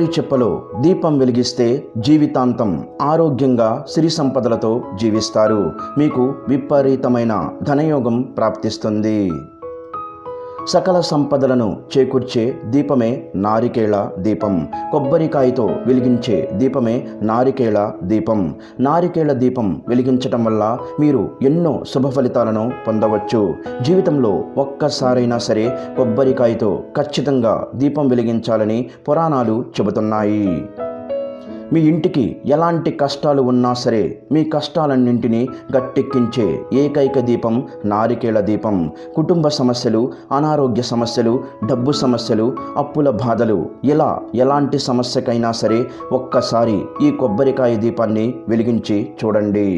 కొబ్బరి చెప్పలో దీపం వెలిగిస్తే జీవితాంతం ఆరోగ్యంగా సిరి సంపదలతో జీవిస్తారు. మీకు విపరీతమైన ధనయోగం ప్రాప్తిస్తుంది. సకల సంపదలను చేకూర్చే దీపమే నారికేళ దీపం. కొబ్బరికాయతో వెలిగించే దీపమే నారికేళ దీపం. నారికేళ దీపం వెలిగించటం వల్ల మీరు ఎన్నో శుభ ఫలితాలను పొందవచ్చు. జీవితంలో ఒక్కసారైనా సరే కొబ్బరికాయతో ఖచ్చితంగా దీపం వెలిగించాలని పురాణాలు చెబుతున్నాయి. మీ ఇంటికి ఎలాంటి కష్టాలు ఉన్నా సరే మీ కష్టాలన్నింటినీ గట్టెక్కించే ఏకైక దీపం నారికేళ దీపం. కుటుంబ సమస్యలు అనారోగ్య సమస్యలు డబ్బు సమస్యలు అప్పుల బాధలు ఇలా ఎలాంటి సమస్యకైనా సరే ఒక్కసారి ఈ కొబ్బరికాయ దీపాన్ని వెలిగించి చూడండి.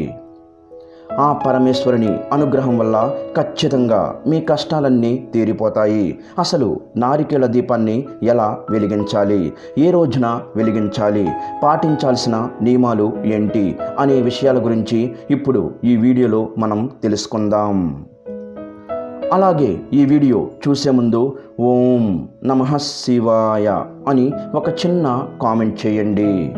ఆ పరమేశ్వరుని అనుగ్రహం వల్ల ఖచ్చితంగా మీ కష్టాలన్నీ తీరిపోతాయి. అసలు నారికేళ దీపాన్ని ఎలా వెలిగించాలి? ఏ రోజున వెలిగించాలి? పాటించాల్సిన నియమాలు ఏంటి? అనే విషయాల గురించి ఇప్పుడు ఈ వీడియోలో మనం తెలుసుకుందాం. అలాగే ఈ వీడియో చూసే ముందు ఓం నమ శివాయ అని ఒక చిన్న కామెంట్ చేయండి.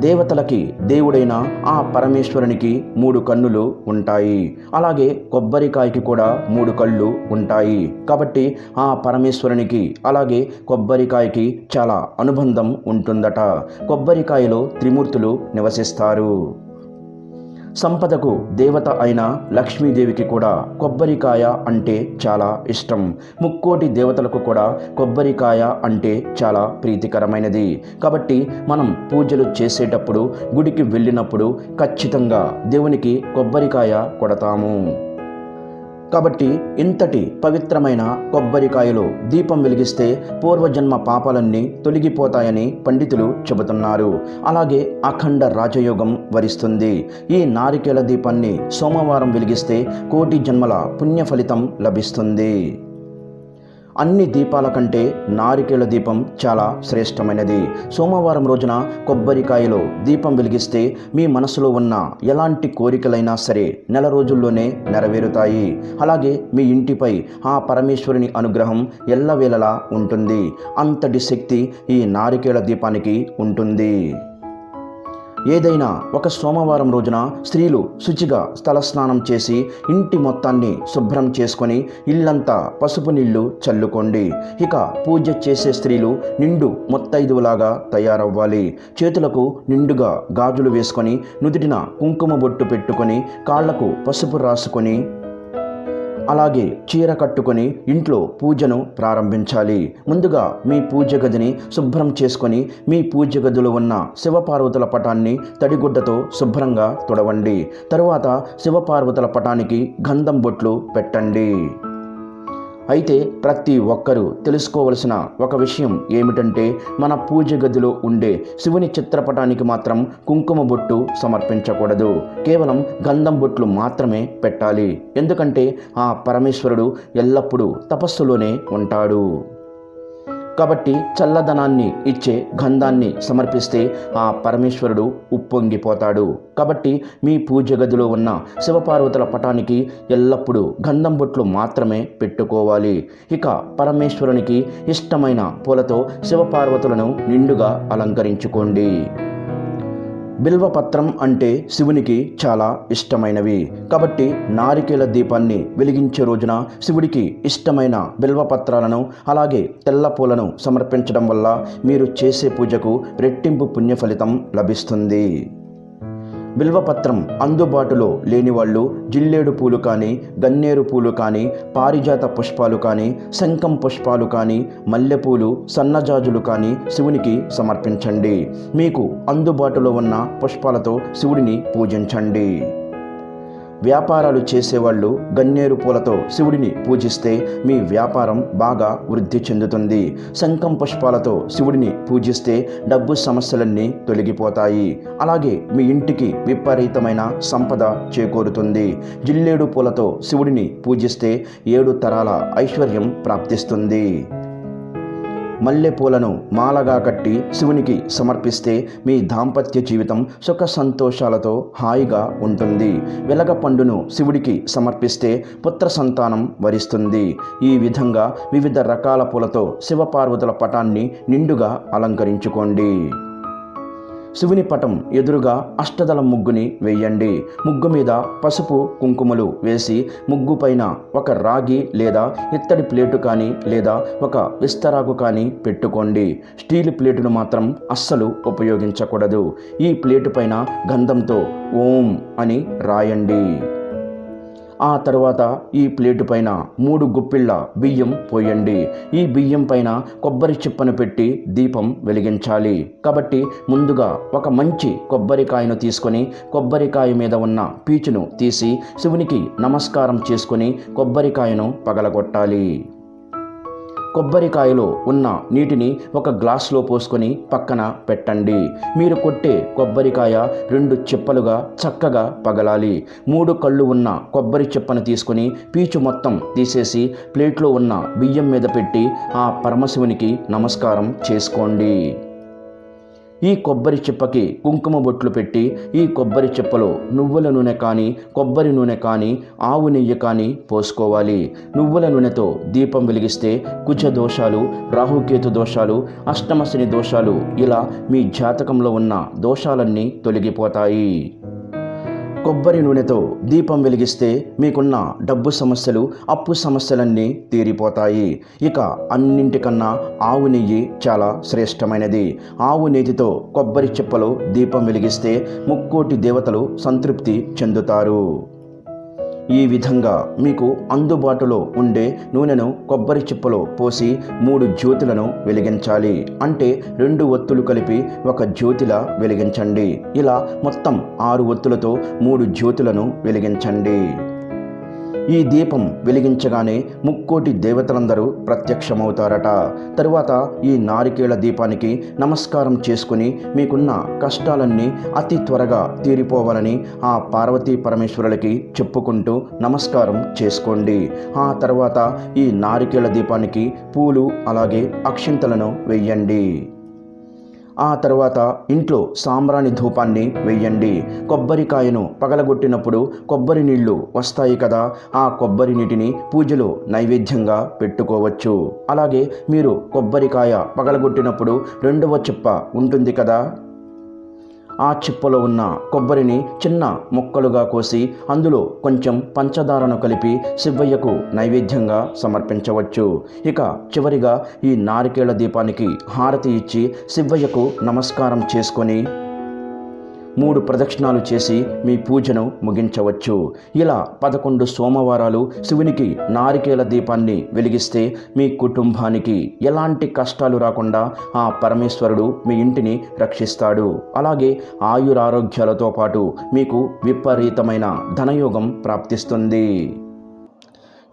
దేవతలకి దేవుడైన ఆ పరమేశ్వరునికి మూడు కన్నులు ఉంటాయి. అలాగే కొబ్బరికాయకి కూడా మూడు కళ్ళు ఉంటాయి. కాబట్టి ఆ పరమేశ్వరునికి అలాగే కొబ్బరికాయకి చాలా అనుబంధం ఉంటుందట. కొబ్బరికాయలో త్రిమూర్తులు నివసిస్తారు. సంపదకు దేవత అయిన లక్ష్మీదేవికి కూడా కొబ్బరికాయ అంటే చాలా ఇష్టం. ముక్కోటి దేవతలకు కూడా కొబ్బరికాయ అంటే చాలా ప్రీతికరమైనది. కాబట్టి మనం పూజలు చేసేటప్పుడు గుడికి వెళ్ళినప్పుడు ఖచ్చితంగా దేవునికి కొబ్బరికాయ కొడతాము. కాబట్టి ఇంతటి పవిత్రమైన కొబ్బరికాయలో దీపం వెలిగిస్తే పూర్వజన్మ పాపాలన్నీ తొలగిపోతాయని పండితులు చెబుతున్నారు. అలాగే అఖండ రాజయోగం వరిస్తుంది. ఈ నారికేల దీపాన్ని సోమవారం వెలిగిస్తే కోటి జన్మల పుణ్య ఫలితం లభిస్తుంది. అన్ని దీపాల కంటే నారికేళ దీపం చాలా శ్రేష్టమైనది. సోమవారం రోజున కొబ్బరికాయలో దీపం వెలిగిస్తే మీ మనసులో ఉన్న ఎలాంటి కోరికలైనా సరే నెల రోజుల్లోనే నెరవేరుతాయి. అలాగే మీ ఇంటిపై ఆ పరమేశ్వరుని అనుగ్రహం ఎల్లవేళలా ఉంటుంది. అంతటి శక్తి ఈ నారికేళ దీపానికి ఉంటుంది. ఏదైనా ఒక సోమవారం రోజున స్త్రీలు శుచిగా తలస్నానం చేసి ఇంటి మొత్తాన్ని శుభ్రం చేసుకొని ఇల్లంతా పసుపు నీళ్ళు చల్లుకోండి. ఇక పూజ చేసే స్త్రీలు నిండు మొత్తైదువులాగా తయారవ్వాలి. చేతులకు నిండుగా గాజులు వేసుకొని నుదుటిన కుంకుమ బొట్టు పెట్టుకొని కాళ్ళకు పసుపు రాసుకొని అలాగే చీర కట్టుకొని ఇంట్లో పూజను ప్రారంభించాలి. ముందుగా మీ పూజ గదిని శుభ్రం చేసుకొని మీ పూజ గదిలో ఉన్న శివపార్వతుల పటాన్ని తడిగుడ్డతో శుభ్రంగా తుడవండి. తరువాత శివపార్వతుల పటానికి గంధం బొట్లు పెట్టండి. అయితే ప్రతి ఒక్కరూ తెలుసుకోవలసిన ఒక విషయం ఏమిటంటే మన పూజ గదిలో ఉండే శివుని చిత్రపటానికి మాత్రం కుంకుమ బొట్టు సమర్పించకూడదు. కేవలం గంధం బొట్లు మాత్రమే పెట్టాలి. ఎందుకంటే ఆ పరమేశ్వరుడు ఎల్లప్పుడూ తపస్సులోనే ఉంటాడు. కాబట్టి చల్లదనాన్ని ఇచ్చే గంధాన్ని సమర్పిస్తే ఆ పరమేశ్వరుడు ఉప్పొంగిపోతాడు. కాబట్టి మీ పూజ గదిలో ఉన్న శివపార్వతుల పటానికి ఎల్లప్పుడూ గంధం బొట్లు మాత్రమే పెట్టుకోవాలి. ఇక పరమేశ్వరునికి ఇష్టమైన పూలతో శివపార్వతులను నిండుగా అలంకరించుకోండి. బిల్వపత్రం అంటే శివునికి చాలా ఇష్టమైనవి. కాబట్టి నారికేల దీపాన్ని వెలిగించే రోజున శివుడికి ఇష్టమైన బిల్వపత్రాలను అలాగే తెల్ల పూలను సమర్పించడం వల్ల మీరు చేసే పూజకు రెట్టింపు పుణ్య ఫలితం లభిస్తుంది. బిల్వపత్రం అందుబాటులో లేని వాళ్ళు జిల్లేడు పూలు కానీ గన్నేరు పూలు కానీ పారిజాత పుష్పాలు కానీ శంఖం పుష్పాలు కానీ మల్లెపూలు సన్నజాజులు కానీ శివునికి సమర్పించండి. మీకు అందుబాటులో ఉన్న పుష్పాలతో శివుడిని పూజించండి. వ్యాపారాలు చేసేవాళ్ళు గన్నేరు పూలతో శివుడిని పూజిస్తే మీ వ్యాపారం బాగా వృద్ధి చెందుతుంది. శంఖం పుష్పాలతో శివుడిని పూజిస్తే డబ్బు సమస్యలన్నీ తొలగిపోతాయి. అలాగే మీ ఇంటికి విపరీతమైన సంపద చేకూరుతుంది. జిల్లేడు పూలతో శివుడిని పూజిస్తే ఏడు తరాల ఐశ్వర్యం ప్రాప్తిస్తుంది. మల్లెపూలను మాలగా కట్టి శివునికి సమర్పిస్తే మీ దాంపత్య జీవితం సుఖ సంతోషాలతో హాయిగా ఉంటుంది. వెలగ పండును శివుడికి సమర్పిస్తే పుత్ర సంతానం వరిస్తుంది. ఈ విధంగా వివిధ రకాల పూలతో శివపార్వతుల పటాన్ని నిండుగా అలంకరించుకోండి. శివుని పటం ఎదురుగా అష్టదళ ముగ్గుని వేయండి. ముగ్గు మీద పసుపు కుంకుమలు వేసి ముగ్గు పైన ఒక రాగి లేదా ఇత్తడి ప్లేటు కానీ లేదా ఒక విస్తరాకు కానీ పెట్టుకోండి. స్టీల్ ప్లేటును మాత్రం అస్సలు ఉపయోగించకూడదు. ఈ ప్లేటు పైన గంధంతో ఓం అని రాయండి. ఆ తర్వాత ఈ ప్లేటు పైన మూడు గుప్పిళ్ళ బియ్యం పోయండి. ఈ బియ్యం పైన కొబ్బరి చిప్పను పెట్టి దీపం వెలిగించాలి. కాబట్టి ముందుగా ఒక మంచి కొబ్బరికాయను తీసుకొని కొబ్బరికాయ మీద ఉన్న పీచును తీసి శివునికి నమస్కారం చేసుకొని కొబ్బరికాయను పగలగొట్టాలి. కొబ్బరికాయలో ఉన్న నీటిని ఒక గ్లాస్లో పోసుకొని పక్కన పెట్టండి. మీరు కొట్టే కొబ్బరికాయ రెండు చిప్పలుగా చక్కగా పగలాలి. మూడు కళ్ళు ఉన్న కొబ్బరి చెప్పను తీసుకొని పీచు మొత్తం తీసేసి ప్లేట్లో ఉన్న బియ్యం మీద పెట్టి ఆ పరమశివునికి నమస్కారం చేసుకోండి. ఈ కొబ్బరి చిప్పకి కుంకుమ బొట్లు పెట్టి ఈ కొబ్బరి చిప్పలో నువ్వుల నూనె కానీ కొబ్బరి నూనె కానీ ఆవు నెయ్యి కానీ పోసుకోవాలి. నువ్వుల నూనెతో దీపం వెలిగిస్తే కుజ దోషాలు రాహుకేతు దోషాలు అష్టమశని దోషాలు ఇలా మీ జాతకంలో ఉన్న దోషాలన్నీ తొలగిపోతాయి. కొబ్బరి నూనెతో దీపం వెలిగిస్తే మీకున్న డబ్బు సమస్యలు అప్పు సమస్యలన్నీ తీరిపోతాయి. ఇక అన్నింటికన్నా ఆవు నెయ్యి చాలా శ్రేష్టమైనది. ఆవు నెయ్యితో కొబ్బరి చిప్పలో దీపం వెలిగిస్తే ముక్కోటి దేవతలు సంతృప్తి చెందుతారు. ఈ విధంగా మీకు అందుబాటులో ఉండే నూనెను కొబ్బరి చిప్పలో పోసి మూడు జ్యోతులను వెలిగించాలి. అంటే రెండు ఒత్తులు కలిపి ఒక జ్యోతిలా వెలిగించండి. ఇలా మొత్తం ఆరు ఒత్తులతో మూడు జ్యోతులను వెలిగించండి. ఈ దీపం వెలిగించగానే ముక్కోటి దేవతలందరూ ప్రత్యక్షమవుతారట. తరువాత ఈ నారికేళ దీపానికి నమస్కారం చేసుకుని మీకున్న కష్టాలన్నీ అతి త్వరగా తీరిపోవాలని ఆ పార్వతీ పరమేశ్వరులకి చెప్పుకుంటూ నమస్కారం చేసుకోండి. ఆ తర్వాత ఈ నారికేళ దీపానికి పూలు అలాగే అక్షింతలను వెయ్యండి ఆ తర్వాత ఇంట్లో సాంబ్రాణి ధూపాన్ని వెయ్యండి కొబ్బరికాయను పగలగొట్టినప్పుడు కొబ్బరి నీళ్ళు వస్తాయి కదా ఆ కొబ్బరి నీటిని పూజలో నైవేద్యంగా పెట్టుకోవచ్చు. అలాగే మీరు కొబ్బరికాయ పగలగొట్టినప్పుడు రెండవ చిప్ప ఉంటుంది కదా ఆ చిప్పలో ఉన్న కొబ్బరిని చిన్న ముక్కలుగా కోసి అందులో కొంచెం పంచదారను కలిపి శివయ్యకు నైవేద్యంగా సమర్పించవచ్చు. ఇక చివరిగా ఈ నారికేళ దీపానికి హారతి ఇచ్చి శివయ్యకు నమస్కారం చేసుకొని మూడు ప్రదక్షిణాలు చేసి మీ పూజను ముగించవచ్చు. ఇలా పదకొండు సోమవారాలు శివునికి నారికేల దీపాన్ని వెలిగిస్తే మీ కుటుంబానికి ఎలాంటి కష్టాలు రాకుండా ఆ పరమేశ్వరుడు మీ ఇంటిని రక్షిస్తాడు. అలాగే ఆయురారోగ్యాలతో పాటు మీకు విపరీతమైన ధనయోగం ప్రాప్తిస్తుంది.